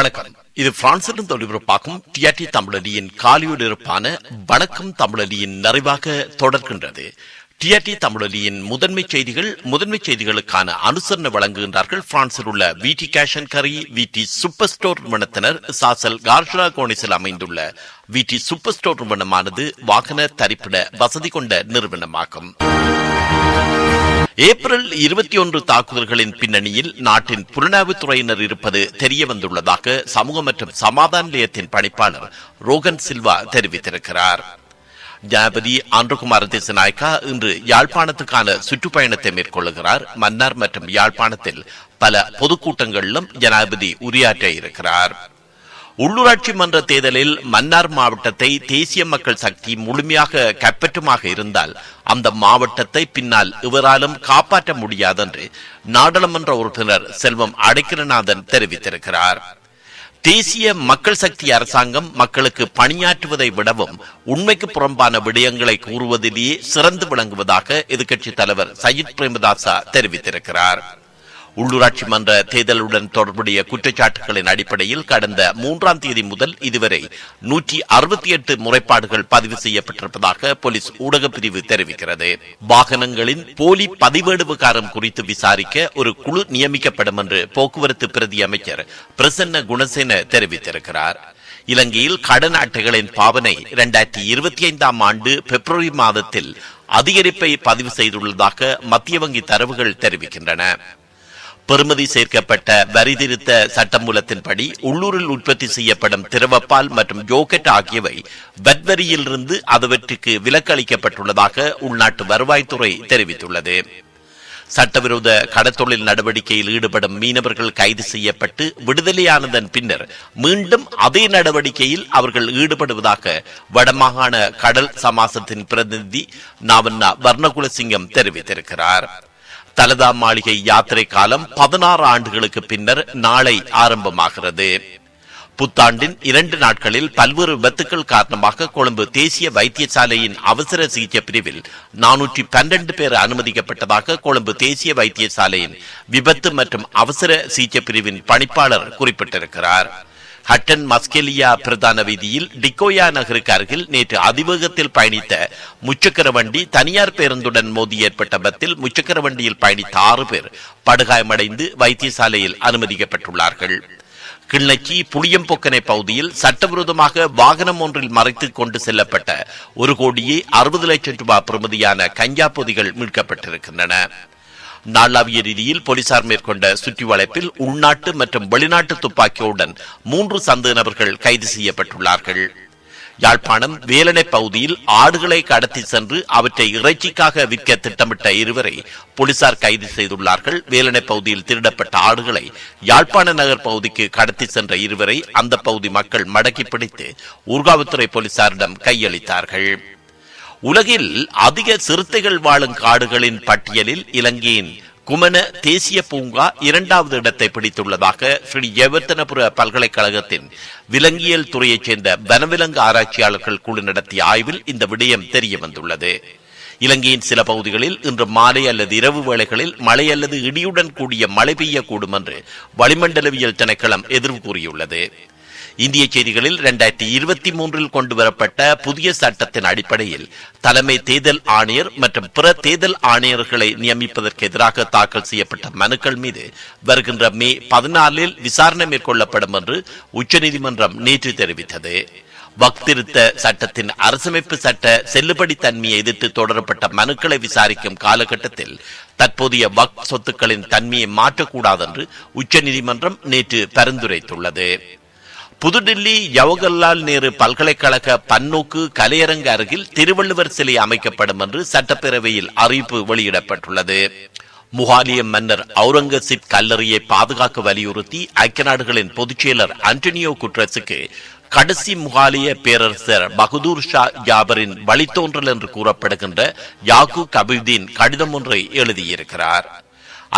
வணக்கம். இது பிரான்சிலும் ஒளிபரப்பாகும் டிஆர்டி தமிழலியின் காலியொலிருப்பான வணக்கம் தமிழடியின் நிறைவாக தொடர்கின்றது. டிஆர்டி தமிழலியின் முதன்மை செய்திகள் முதன்மை செய்திகளுக்கான அனுசரணை வழங்குகின்றார்கள் பிரான்சில் உள்ள வி விடி கேஷன் கரி வி டி சூப்பர் ஸ்டோர் நிறுவனத்தினர் சாசல் கார்ஷரா கோனிஸில் அமைந்துள்ள வி டி சூப்பர் ஸ்டோர் நிறுவனமானது வாகன தரிப்பிட வசதி கொண்ட நிறுவனமாகும். ஏப்ரல் இருபத்தி ஒன்று தாக்குதல்களின் பின்னணியில் நாட்டின் புலனாய்வுத்துறையினர் இருப்பது தெரிய வந்துள்ளதாக சமூக மற்றும் சமாதான நிலையத்தின் பணிப்பாளர் ரோகன் சில்வா தெரிவித்திருக்கிறார். ஜனாபதி ஆந்திரகுமார தேசநாயக்கா இன்று யாழ்ப்பாணத்துக்கான சுற்றுப்பயணத்தை மேற்கொள்கிறார் மன்னார் மற்றும் யாழ்ப்பாணத்தில் பல பொதுக்கூட்டங்களிலும் ஜனாதிபதி உரையாற்ற இருக்கிறார் உள்ளூராட்சி மன்ற தேர்தலில் மன்னார் மாவட்டத்தை தேசிய மக்கள் சக்தி முழுமையாக கைப்பற்றுமாக இருந்தால் அந்த மாவட்டத்தை பின்னால் இவராலும் காப்பாற்ற முடியாதென்று நாடாளுமன்ற உறுப்பினர் செல்வம் அடைக்கலநாதன் தெரிவித்திருக்கிறார். தேசிய மக்கள் சக்தி அரசாங்கம் மக்களுக்கு பணியாற்றுவதை விடவும் உண்மைக்கு புறம்பான விடயங்களை கூறுவதிலேயே சிறந்து விளங்குவதாக எதிர்க்கட்சி தலைவர் சயித் பிரேமதாசா தெரிவித்திருக்கிறார். உள்ளூராட்சி மன்ற தேர்தலுடன் தொடர்புடைய குற்றச்சாட்டுகளின் அடிப்படையில் கடந்த மூன்றாம் தேதி முதல் இதுவரை நூற்றி அறுபத்தி எட்டு முறைப்பாடுகள் பதிவு செய்யப்பட்டிருப்பதாக போலீஸ் ஊடக பிரிவு தெரிவிக்கிறது. வாகனங்களின் போலி பதிவேடு குறித்து விசாரிக்க ஒரு குழு நியமிக்கப்படும் என்று போக்குவரத்து பிரதி அமைச்சர் பிரசன்ன குணசேன தெரிவித்திருக்கிறார். இலங்கையில் கடன் அட்டைகளின் பாவனை இரண்டாயிரத்தி இருபத்தி ஐந்தாம் ஆண்டு பிப்ரவரி மாதத்தில் அதிகரிப்பை பதிவு செய்துள்ளதாக மத்திய வங்கி தரவுகள் தெரிவிக்கின்றன. பெறுமதி சேர்க்கப்பட்ட வரி திருத்த சட்டமூலத்தின்படி உள்ளூரில் உற்பத்தி செய்யப்படும் திரவப்பால் மற்றும் ஜோக்கெட் ஆகியவை வட்வரியிலிருந்து அதுவற்றுக்கு விலக்களிக்கப்பட்டுள்ளதாக உள்நாட்டு வருவாய்த்துறை தெரிவித்துள்ளது. சட்டவிரோத கடத்தொழில் நடவடிக்கையில் ஈடுபடும் மீனவர்கள் கைது செய்யப்பட்டு விடுதலையானதன் பின்னர் மீண்டும் அதே நடவடிக்கையில் அவர்கள் ஈடுபடுவதாக வடமாகாண கடல் சமாசத்தின் பிரதிநிதி நாவண்ணா வர்ணகுலசிங்கம் தெரிவித்திருக்கிறார். தலதா மாளிகை யாத்திரை காலம் பதினாறு ஆண்டுகளுக்கு பின்னர் நாளை ஆரம்பமாகிறது. புத்தாண்டின் இரண்டு நாட்களில் பல்வேறு விபத்துக்கள் காரணமாக கொழும்பு தேசிய வைத்தியசாலையின் அவசர சிகிச்சை பிரிவில் நானூற்றி பன்னெண்டு பேர் அனுமதிக்கப்பட்டதாக கொழும்பு தேசிய வைத்தியசாலையின் விபத்து மற்றும் அவசர சிகிச்சை பிரிவின் பணிப்பாளர் குறிப்பிட்டிருக்கிறார். ஹட்டன் மஸ்கெலியா பிரதான வீதியில் டிக்கோயா நகருக்கு அருகில் நேற்று அதிவேகத்தில் பயணித்த முச்சக்கர வண்டி தனியார் பேருந்துடன் மோதி ஏற்பட்ட பத்தில் முச்சக்கர வண்டியில் பயணித்த ஆறு பேர் படுகாயமடைந்து வைத்தியசாலையில் அனுமதிக்கப்பட்டுள்ளார்கள். கிள்ளச்சி புளியம்பொக்கனை பகுதியில் சட்டவிரோதமாக வாகனம் ஒன்றில் மறைத்து கொண்டு செல்லப்பட்ட ஒரு கோடியே அறுபது லட்சம் ரூபாய் பிரமதியான கஞ்சா பொதிகள் மீட்கப்பட்டிருக்கின்றன. நாளாவிய ரீதியில் போலீசார் மேற்கொண்ட சுற்றி வளைப்பில் உள்நாட்டு மற்றும் வெளிநாட்டு துப்பாக்கியுடன் மூன்று சந்தேக நபர்கள் கைது செய்யப்பட்டுள்ளார்கள். யாழ்ப்பாணம் வேலனை பகுதியில் ஆடுகளை கடத்தி சென்று அவற்றை இறைச்சிக்காக விற்க திட்டமிட்ட இருவரை போலீசார் கைது செய்துள்ளார்கள். வேலனை பகுதியில் திருடப்பட்ட ஆடுகளை யாழ்ப்பாண நகர் பகுதிக்கு கடத்தி சென்ற இருவரை அந்த பகுதி மக்கள் மடக்கி பிடித்து ஊர்காவத்துறை போலீசாரிடம் கையளித்தார்கள். உலகில் அதிக சிறுத்தைகள் வாழும் காடுகளின் பட்டியலில் இலங்கையின் குமன தேசிய பூங்கா இரண்டாவது இடத்தை பிடித்துள்ளதாக ஸ்ரீ ஜெயவர்த்தனபுர பல்கலைக்கழகத்தின் விலங்கியல் துறையைச் சேர்ந்த வனவிலங்கு ஆராய்ச்சியாளர்கள் குழு நடத்திய ஆய்வில் இந்த விடயம் தெரிய வந்துள்ளது. இலங்கையின் சில பகுதிகளில் இன்று மாலை அல்லது இரவு வேளைகளில் மழை அல்லது இடியுடன் கூடிய மழை பெய்யக்கூடும் என்று வளிமண்டலவியல் திணைக்களம் எதிர்வு கூறியுள்ளது. இந்திய செய்திகளில் இரண்டாயிரத்தி இருபத்தி மூன்றில் கொண்டு வரப்பட்ட புதிய சட்டத்தின் அடிப்படையில் தலைமை தேர்தல் ஆணையர் மற்றும் பிற தேர்தல் ஆணையர்களை நியமிப்பதற்கு எதிராக தாக்கல் செய்யப்பட்ட மனுக்கள் மீது வருகின்ற மே பதினாலில் விசாரணை மேற்கொள்ளப்படும் என்று உச்சநீதிமன்றம் நேற்று தெரிவித்தது. வக்திருத்த சட்டத்தின் அரசமைப்பு சட்ட செல்லுபடி தன்மையை எதிர்த்து தொடரப்பட்ட மனுக்களை விசாரிக்கும் காலகட்டத்தில் தற்போதைய வக் சொத்துக்களின் தன்மையை மாற்றக்கூடாது என்று உச்சநீதிமன்றம் நேற்று பரிந்துரைத்துள்ளது. புதுடில்லி ஜவஹர்லால் நேரு பல்கலைக்கழக பன்னோக்கு கலையரங்கு அருகில் திருவள்ளுவர் சிலை அமைக்கப்படும் என்று சட்டப்பேரவையில் அறிவிப்பு வெளியிடப்பட்டுள்ளது. முகாலிய மன்னர் அவுரங்கசீப் கல்லறையை பாதுகாக்க வலியுறுத்தி ஐக்கிய நாடுகளின் பொதுச்செயலர் அண்டனியோ குட்ரஸுக்கு கடைசி முகாலிய பேரரசர் பகதூர் ஷா ஜாபரின் வழித்தோன்றல் என்று கூறப்படுகின்ற யாகு கபீதீன் கடிதம் ஒன்றை எழுதியிருக்கிறார்.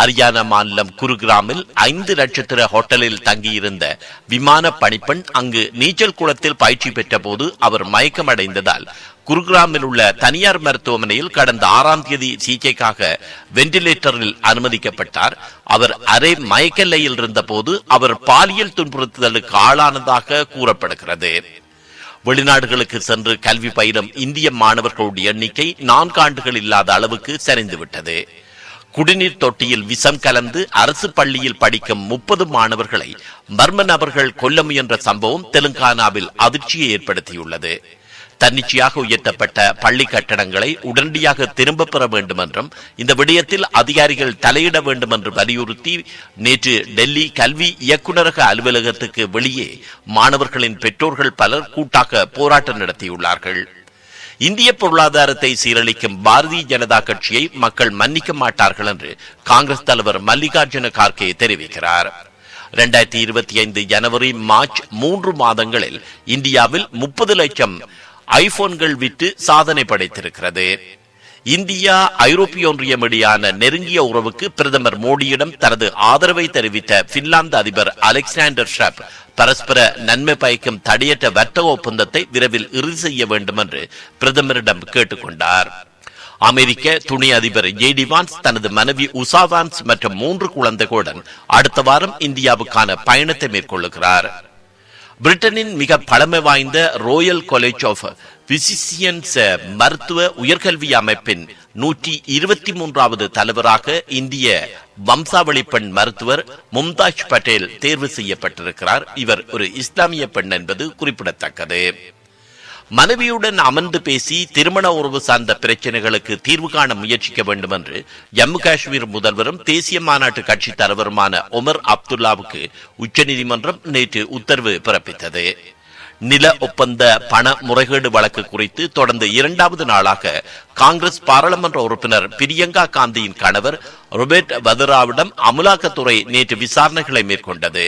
அரியானா மாநிலம் குருகிராமில் ஐந்து நட்சத்திர ஹோட்டலில் தங்கியிருந்த விமான பணிப்பெண் அங்கு நீச்சல் குளத்தில் பயிற்சி பெற்ற போது அவர் மயக்கமடைந்ததால் குருகிராமில் உள்ள தனியார் மருத்துவமனையில் கடந்த ஆறாம் தேதி சிகிச்சைக்காக வெண்டிலேட்டரில் அனுமதிக்கப்பட்டார். அவர் அரை மயக்கல்லையில் இருந்தபோது அவர் பாலியல் துன்புறுத்துதலுக்கு ஆளானதாக கூறப்படுகிறது. வெளிநாடுகளுக்கு சென்று கல்வி பயிலும் இந்திய மாணவர்களுடைய எண்ணிக்கை நான்கு ஆண்டுகள் இல்லாத அளவுக்கு சரிந்துவிட்டது. குடிநீர் தொட்டியில் விஷம் கலந்து அரசு பள்ளியில் படிக்கும் முப்பது மாணவர்களை மர்ம நபர்கள் கொல்ல முயன்ற சம்பவம் தெலுங்கானாவில் அதிர்ச்சியை ஏற்படுத்தியுள்ளது. தன்னிச்சையாக உயர்த்தப்பட்ட பள்ளி கட்டடங்களை உடனடியாக திரும்ப பெற வேண்டும் என்றும் இந்த விடயத்தில் அதிகாரிகள் தலையிட வேண்டும் என்று வலியுறுத்தி நேற்று டெல்லி கல்வி இயக்குநரக அலுவலகத்துக்கு வெளியே மாணவர்களின் பெற்றோர்கள் பலர் கூட்டாக போராட்டம் நடத்தியுள்ளார்கள். இந்திய பொருளாதாரத்தை சீரழிக்கும் பாரதிய ஜனதா கட்சியை மக்கள் மன்னிக்க மாட்டார்கள் என்று காங்கிரஸ் தலைவர் மல்லிகார்ஜுன கார்கே தெரிவிக்கிறார். இரண்டாயிரத்தி இருபத்தி ஐந்து ஜனவரி மார்ச் மூன்று மாதங்களில் இந்தியாவில் முப்பது லட்சம் ஐபோன்கள் விற்று சாதனை படைத்திருக்கிறது. இந்தியா ஐரோப்பிய ஒன்றியம் இடையான நெருங்கிய உறவுக்கு பிரதமர் மோடியிடம் தனது ஆதரவை தெரிவித்த பின்லாந்து அதிபர் அலெக்சாண்டர் ஷப் பரஸ்பர நன்மை பயக்கும் தடையற்ற வர்த்தக ஒப்பந்தத்தை விரைவில் இறுதி செய்ய வேண்டும் என்று பிரதமரிடம் கேட்டுக்கொண்டார். அமெரிக்க துணை அதிபர் ஜேடிவான்ஸ் தனது மனைவி உசாவான்ஸ் மற்றும் மூன்று குழந்தைகளுடன் அடுத்த வாரம் இந்தியாவுக்கான பயணத்தை மேற்கொள்ளுகிறார். பிரிட்டனின் மிக பழமை வாய்ந்த ரோயல் காலேஜ் ஆஃப் பிசிசியன்ஸ் மருத்துவ உயர்கல்வி அமைப்பின் நூற்றி இருபத்தி மூன்றாவது தலைவராக இந்திய வம்சாவளி பெண் மருத்துவர் மும்தாஜ் பட்டேல் தேர்வு செய்யப்பட்டிருக்கிறார். இவர் ஒரு இஸ்லாமிய பெண் என்பது குறிப்பிடத்தக்கது. மனைவியுடன் அமர்ந்து பேசி திருமண உறவு சார்ந்த பிரச்சனைகளுக்கு தீர்வு காண முயற்சிக்க வேண்டும் என்று ஜம்மு காஷ்மீர் முதல்வரும் தேசிய மாநாட்டு கட்சி தலைவருமான ஒமர் அப்துல்லாவுக்கு உச்சநீதிமன்றம் நேற்று உத்தரவு பிறப்பித்தது. நில ஒப்பந்த பண முறைகேடு வழக்கு குறித்து தொடர்ந்து இரண்டாவது நாளாக காங்கிரஸ் பாராளுமன்ற உறுப்பினர் பிரியங்கா காந்தியின் கணவர் ரொபர்ட் வதராவிடம் அமலாக்கத்துறை நேற்று விசாரணைகளை மேற்கொண்டது.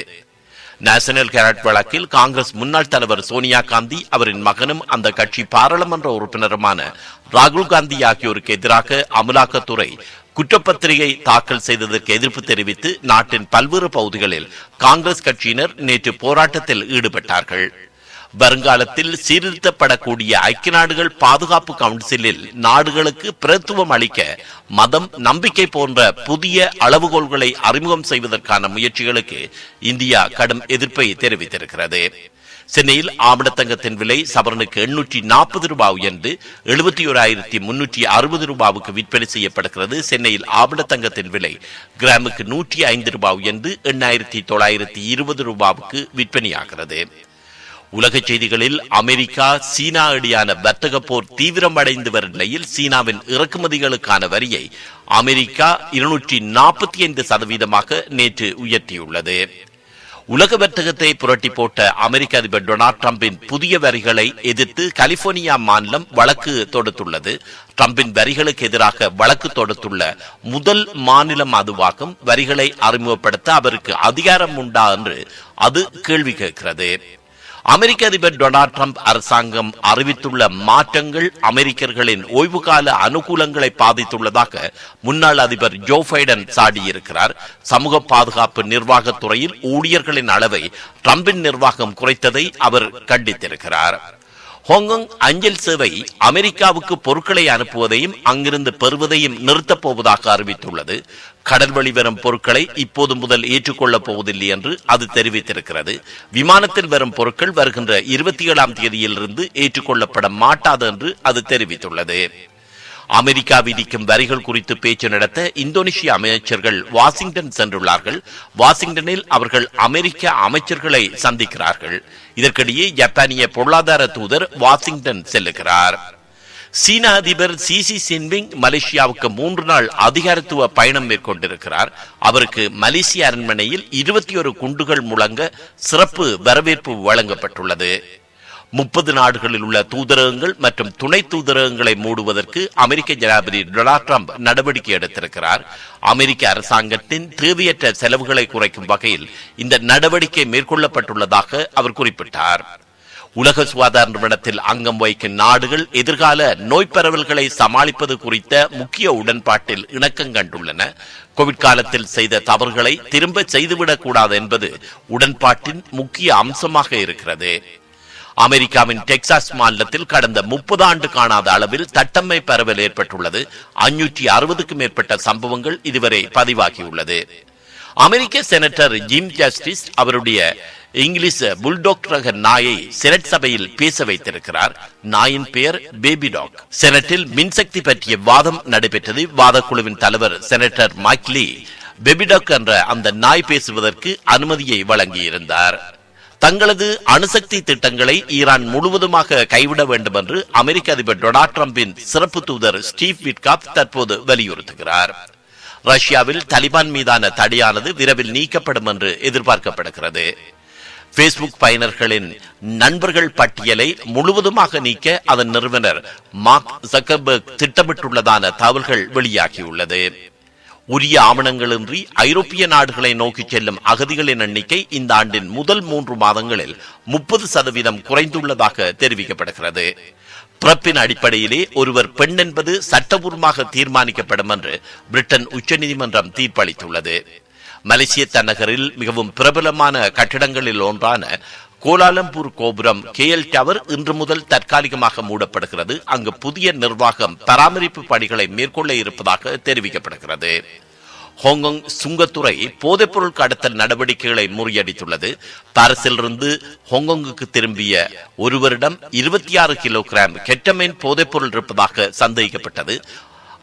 நேஷனல் கேரட் வழக்கில் காங்கிரஸ் முன்னாள் தலைவர் சோனியா காந்தி அவரின் மகனும் அந்த கட்சி பாராளுமன்ற உறுப்பினருமான ராகுல் காந்தி ஆகியோருக்கு எதிராக அமலாக்கத்துறை குற்றப்பத்திரிகை தாக்கல் செய்ததற்கு எதிர்ப்பு தெரிவித்து நாட்டின் பல்வேறு பகுதிகளில் காங்கிரஸ் கட்சியினர் நேற்று போராட்டத்தில் ஈடுபட்டார்கள். வருங்காலத்தில் சீர்திருத்தப்படக்கூடிய ஐக்கிய நாடுகள் பாதுகாப்பு கவுன்சிலில் நாடுகளுக்கு பிரத்துவம் அளிக்க மதம் நம்பிக்கை போன்ற புதிய அளவுகோல்களை அறிமுகம் செய்வதற்கான முயற்சிகளுக்கு இந்தியா கடும் எதிர்ப்பை தெரிவித்திருக்கிறது. சென்னையில் ஆமணத்தங்கத்தின் விலை சவரனுக்கு எண்ணூற்றி நாற்பது ரூபாய் உயர்ந்து எழுபத்தி ஓராயிரத்தி முன்னூற்றி அறுபது ரூபாவுக்கு விற்பனை செய்யப்படுகிறது. சென்னையில் ஆமணத்தங்கத்தின் விலை கிராமுக்கு நூற்றி ஐந்து ரூபாய் உயர்ந்து எண்ணாயிரத்தி தொள்ளாயிரத்தி இருபது ரூபாவுக்கு விற்பனையாகிறது. உலக செய்திகளில் அமெரிக்கா சீனா இடையான வர்த்தக போர் தீவிரமடைந்து வரும் நிலையில் சீனாவின் இறக்குமதிகளுக்கான வரியை அமெரிக்கா இருநூற்றி நாற்பத்தி ஐந்து சதவீதமாக நேற்று உயர்த்தியுள்ளது. உலக வர்த்தகத்தை புரட்டி போட்ட அமெரிக்க அதிபர் டொனால்ட் டிரம்பின் புதிய வரிகளை எதிர்த்து கலிபோர்னியா மாநிலம் வழக்கு தொடுத்துள்ளது. டிரம்பின் வரிகளுக்கு எதிராக வழக்கு தொடுத்துள்ள முதல் மாநிலம் அதுவாகும். வரிகளை அறிமுகப்படுத்த அவருக்கு அதிகாரம் உண்டா என்று அது கேள்வி கேட்கிறது. அமெரிக்க அதிபர் டொனால்ட் ட்ரம்ப் அரசாங்கம் அறிவித்துள்ள மாற்றங்கள் அமெரிக்கர்களின் ஓய்வு கால அனுகூலங்களை பாதித்துள்ளதாக முன்னாள் அதிபர் ஜோ பைடன் சாடியிருக்கிறார். சமூக பாதுகாப்பு நிர்வாகத்துறையில் ஊழியர்களின் அளவை ட்ரம்பின் நிர்வாகம் குறைத்ததை அவர் கண்டித்திருக்கிறார். ஹாங்காங் அஞ்சல் சேவை அமெரிக்காவுக்கு பொருட்களை அனுப்புவதையும் அங்கிருந்து பெறுவதையும் நிறுத்தப் போவதாக அறிவித்துள்ளது. கடல் வழி வரும் பொருட்களை இப்போது முதல் ஏற்றுக்கொள்ளப் போவதில்லை என்று அது தெரிவித்திருக்கிறது. விமானத்தில் வரும் பொருட்கள் வருகின்ற இருபத்தி ஏழாம் தேதியிலிருந்து ஏற்றுக்கொள்ளப்பட மாட்டாது என்று அது தெரிவித்துள்ளது. அமெரிக்கா விதிக்கும் வரிகள் குறித்து பேச்சு நடத்த இந்தோனேஷிய அமைச்சர்கள் வாஷிங்டன் சென்றுள்ளார்கள். வாஷிங்டனில் அவர்கள் அமெரிக்க அமைச்சர்களை சந்திக்கிறார்கள். இதற்கிடையே ஜப்பானிய பொருளாதார தூதர் வாஷிங்டன் செல்லுகிறார். சீன அதிபர் சி சி சின்பிங் மலேசியாவுக்கு மூன்று நாள் அதிகாரத்துவ பயணம் மேற்கொண்டிருக்கிறார். அவருக்கு மலேசிய அரண்மனையில் இருபத்தி ஒரு குண்டுகள் முழங்க சிறப்பு வரவேற்பு வழங்கப்பட்டுள்ளது. முப்பது நாடுகளில் உள்ள தூதரகங்கள் மற்றும் துணை தூதரகங்களை மூடுவதற்கு அமெரிக்க ஜனாதிபதி டொனால்ட் ட்ரம்ப் நடவடிக்கை எடுத்திருக்கிறார். அமெரிக்க அரசாங்கத்தின் தேவையற்ற செலவுகளை குறைக்கும் வகையில் இந்த நடவடிக்கை மேற்கொள்ளப்பட்டுள்ளதாக அவர் குறிப்பிட்டார். உலக சுகாதார நிறுவனத்தில் அங்கம் வகிக்கும் நாடுகள் எதிர்கால நோய் பரவல்களை சமாளிப்பது குறித்த முக்கிய உடன்பாட்டில் இணக்கம் கண்டுள்ளன. கோவிட் காலத்தில் செய்த தவறுகளை திரும்ப செய்துவிடக் கூடாது என்பது உடன்பாட்டின் முக்கிய அம்சமாக இருக்கிறது. அமெரிக்காவின் டெக்சாஸ் மாநிலத்தில் கடந்த முப்பது ஆண்டு காணாத அளவில் தட்டம்மை பரவல் ஏற்பட்டுள்ளது. அஞ்சூற்றி அறுபதுக்கும் மேற்பட்ட சம்பவங்கள் இதுவரை பதிவாகியுள்ளது. அமெரிக்க செனட்டர் ஜிம் ஜஸ்டிஸ் அவருடைய இங்கிலீஷ் புல்டாக் ரக நாயை செனட் சபையில் பேச வைத்திருக்கிறார். நாயின் பெயர் பேபி டாக். செனட்டில் மின்சக்தி பற்றிய வாதம் நடைபெற்றது. வாதக்குழுவின் தலைவர் செனட்டர் மைக்லி பெபிடாக் என்ற அந்த நாய் பேசுவதற்கு அனுமதியை வழங்கியிருந்தார். தங்களது அணுசக்தி திட்டங்களை ஈரான் முழுவதுமாக கைவிட வேண்டும் என்று அமெரிக்க அதிபர் டொனால்ட் டிரம்பின் சிறப்பு தூதர் ஸ்டீவ் விட்காப் தற்போது வலியுறுத்துகிறார். ரஷ்யாவில் தலிபான் மீதான தடையானது விரைவில் நீக்கப்படும் என்று எதிர்பார்க்கப்படுகிறது. பேஸ்புக் பயனர்களின் நண்பர்கள் பட்டியலை முழுவதுமாக நீக்க அதன் நிறுவனர் மார்க் ஜக்கர்பர்க் திட்டமிட்டுள்ளதான தகவல்கள் வெளியாகியுள்ளது. உரிய ஆவணங்களின்றி ஐரோப்பிய நாடுகளை நோக்கி செல்லும் அகதிகளின் எண்ணிக்கை இந்த ஆண்டின் முதல் மூன்று மாதங்களில் முப்பது சதவீதம் குறைந்துள்ளதாக தெரிவிக்கப்படுகிறது. பிறப்பின் அடிப்படையிலே ஒருவர் பெண் என்பது சட்டபூர்வமாக தீர்மானிக்கப்படும் என்று பிரிட்டன் உச்சநீதிமன்றம் தீர்ப்பளித்துள்ளது. மலேசிய தன்னகரில் மிகவும் பிரபலமான கட்டிடங்களில் ஒன்றான கோலாலம்பூர் கோபுரம் கே எல் டவர் இன்று முதல் தற்காலிகமாக மூடப்படுகிறது. அங்கு புதிய நிர்வாகம் பராமரிப்பு பணிகளை மேற்கொள்ள இருப்பதாக தெரிவிக்கப்படுகிறது. ஹாங்காங் சுங்கத்துறை போதைப்பொருள் கடத்தல் நடவடிக்கைகளை முறியடித்துள்ளது. பாரிஸிலிருந்து ஹாங்காங்குக்கு திரும்பிய ஒருவரிடம் இருபத்தி ஆறு கிலோ கிராம் கெட்டமைன் போதைப்பொருள் இருப்பதாக சந்தேகிக்கப்பட்டது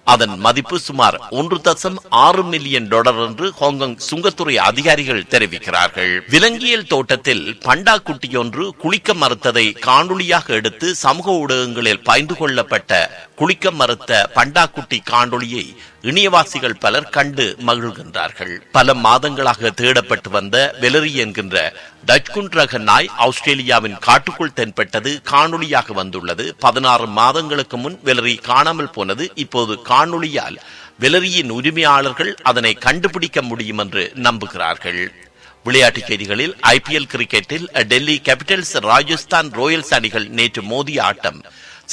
அதன் மதிப்பு சுமார் ஒன்று தசம் ஆறு மில்லியன் டாலர் என்று ஹாங்காங் சுங்கத்துறை அதிகாரிகள் தெரிவிக்கிறார்கள். விலங்கியல் தோட்டத்தில் பண்டா குட்டியொன்று குளிக்க மறுத்ததை காணொளியாக எடுத்து சமூக ஊடகங்களில் பயந்து கொள்ளப்பட்ட குளிக்க மறுத்த பண்டாக்குட்டி காணொளியை இணையவாசிகள் பலர் கண்டு மகிழ்கின்றார்கள். பல மாதங்களாக தேடப்பட்டு வந்த வெலரி என்கின்ற டச்குன் ரக நாய் ஆஸ்திரேலியாவின் காட்டுக்குள் தென்பட்டது காணொளியாக வந்துள்ளது. பதினாறு மாதங்களுக்கு முன் வெலரி காணாமல் போனது. இப்போது காணொளியால் வெலரியின் உரிமையாளர்கள் அதனை கண்டுபிடிக்க முடியும் என்று நம்புகிறார்கள். விளையாட்டுச் செய்திகளில் ஐபிஎல் கிரிக்கெட்டில் டெல்லி கேபிட்டல்ஸ் ராஜஸ்தான் ராயல்ஸ் அணிகள் நேற்று மோதிய ஆட்டம்.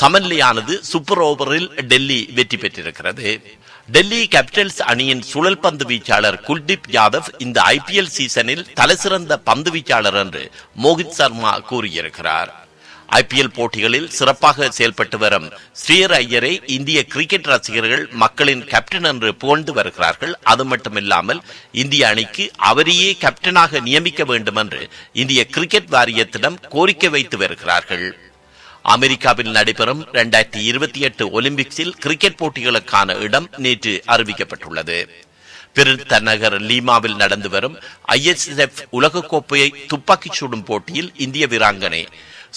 சமநிலையானது சூப்பர் ஓவரில் டெல்லி வெற்றி பெற்றிருக்கிறது. டெல்லி கேபிட்டல்ஸ் அணியின் சுழல் பந்து வீச்சாளர் குல்தீப் யாதவ் இந்த ஐபிஎல் சீசனில் தலைசிறந்த பந்து வீச்சாளர் என்று மோகித் சர்மா கூறியிருக்கிறார். ஐபிஎல் போட்டிகளில் சிறப்பாக செயல்பட்டு வரும் ஸ்ரீயர் ஐயரை இந்திய கிரிக்கெட் ரசிகர்கள் மக்களின் கேப்டன் என்று புகழ்ந்து வருகிறார்கள். அது மட்டுமில்லாமல் இந்திய அணிக்கு அவரையே கேப்டனாக நியமிக்க வேண்டும் என்று இந்திய கிரிக்கெட் வாரியத்திடம் கோரிக்கை வைத்து வருகிறார்கள். அமெரிக்காவில் நடைபெறும் இரண்டாயிரத்தி இருபத்தி எட்டு ஒலிம்பிக்ஸில் கிரிக்கெட் போட்டிகளுக்கான இடம் நேற்று அறிவிக்கப்பட்டுள்ளது. பெருந்தநகர் லீமாவில் நடந்து வரும் ஐஎஸ்எஃப் உலகக்கோப்பையை துப்பாக்கிச் சுடும் போட்டியில் இந்திய வீராங்கனை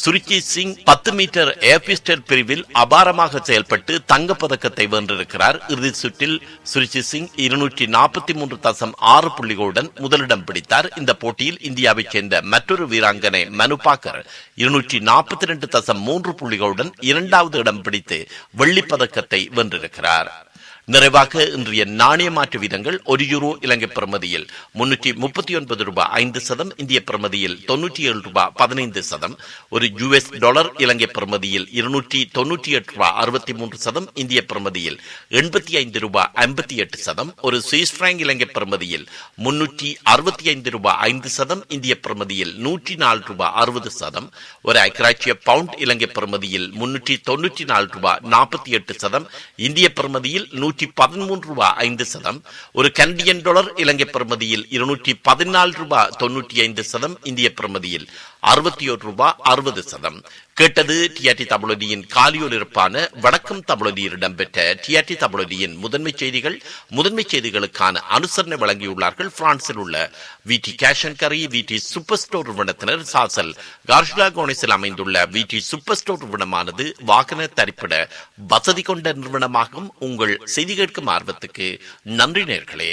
சுருஜித் சிங் பத்து மீட்டர் ஏபிஸ்டர் பிரிவில் அபாரமாக செயல்பட்டு தங்கப்பதக்கத்தை வென்றிருக்கிறார். இறுதி சுற்றில் சுருஜித் சிங் இருநூற்றி நாற்பத்தி மூன்று தசம் ஆறு புள்ளிகளுடன் முதலிடம் பிடித்தார். இந்த போட்டியில் இந்தியாவைச் சேர்ந்த மற்றொரு வீராங்கனை மனுபாக்கர் இருநூற்றி நாற்பத்தி இரண்டு தசம் மூன்று புள்ளிகளுடன் இரண்டாவது இடம் பிடித்து வெள்ளிப்பதக்கத்தை வென்றிருக்கிறார். நிறைவாக இன்றைய நாணய மாற்று வீதங்கள் ஒரு யூரோ இலங்கை பிரமதியில் முன்னூற்றி முப்பத்தி ஒன்பது ரூபாய் ஐந்து சதம் இந்திய பிரமதியில் தொன்னூற்றி ஏழு ரூபாய் பதினைந்து சதம் ஒரு யுஎஸ் டாலர் இலங்கை பிரமதியில் இருநூற்றி தொன்னூற்றி எட்டு ரூபாய் அறுபத்தி மூன்று சதம் இந்திய பிரமதியில் எண்பத்தி ஐந்து ரூபாய் ஐம்பத்தி எட்டு சதம் ஒரு சுவிஸ் பிராங்க் இலங்கை பிரமதியில் முன்னூற்றி அறுபத்தி ஐந்து ரூபாய் ஐந்து சதம் இந்திய பிரமதியில் நூற்றி நாலு ரூபாய் அறுபது சதம் ஒரு ஐக்கிராட்சிய பவுண்ட் இலங்கை பிரமதியில் முன்னூற்றி தொன்னூற்றி நாலு ரூபாய் நாற்பத்தி எட்டு சதம் இந்திய பிரமதியில் நூற்றி பதிமூன்று ரூபாய் ஐந்து சதம். ஒரு கனடியன் டாலர் இலங்கை பிரமதியில் இருநூற்றி பதினாலு ரூபாய் தொன்னூற்றி ஐந்து சதம் இந்திய பிரமதியில் அறுபத்தி ஒரு ரூபாய் அறுபது சதம். கேட்டது டிஆர்டி தமிழொலியின் காலியொலிருப்பான வணக்கம் தமிழொலியில் இடம்பெற்ற டிஆர்டி தமிழொலியின் முதன்மை செய்திகள் முதன்மை செய்திகளுக்கான அனுசரணை வழங்கியுள்ளார்கள் பிரான்சில் உள்ள வி டி கேஷன் கரி வி டி சூப்பர் ஸ்டோர் நிறுவனத்தினர் சாசல். கார்ஷ்லா கோனிஸில் அமைந்துள்ள வி டி சூப்பர் ஸ்டோர் நிறுவனமானது வாகன தரிப்பிட வசதி கொண்ட நிறுவனமாகும். உங்கள் செய்தி கேட்கும் ஆர்வத்துக்கு நன்றி நேர்களே.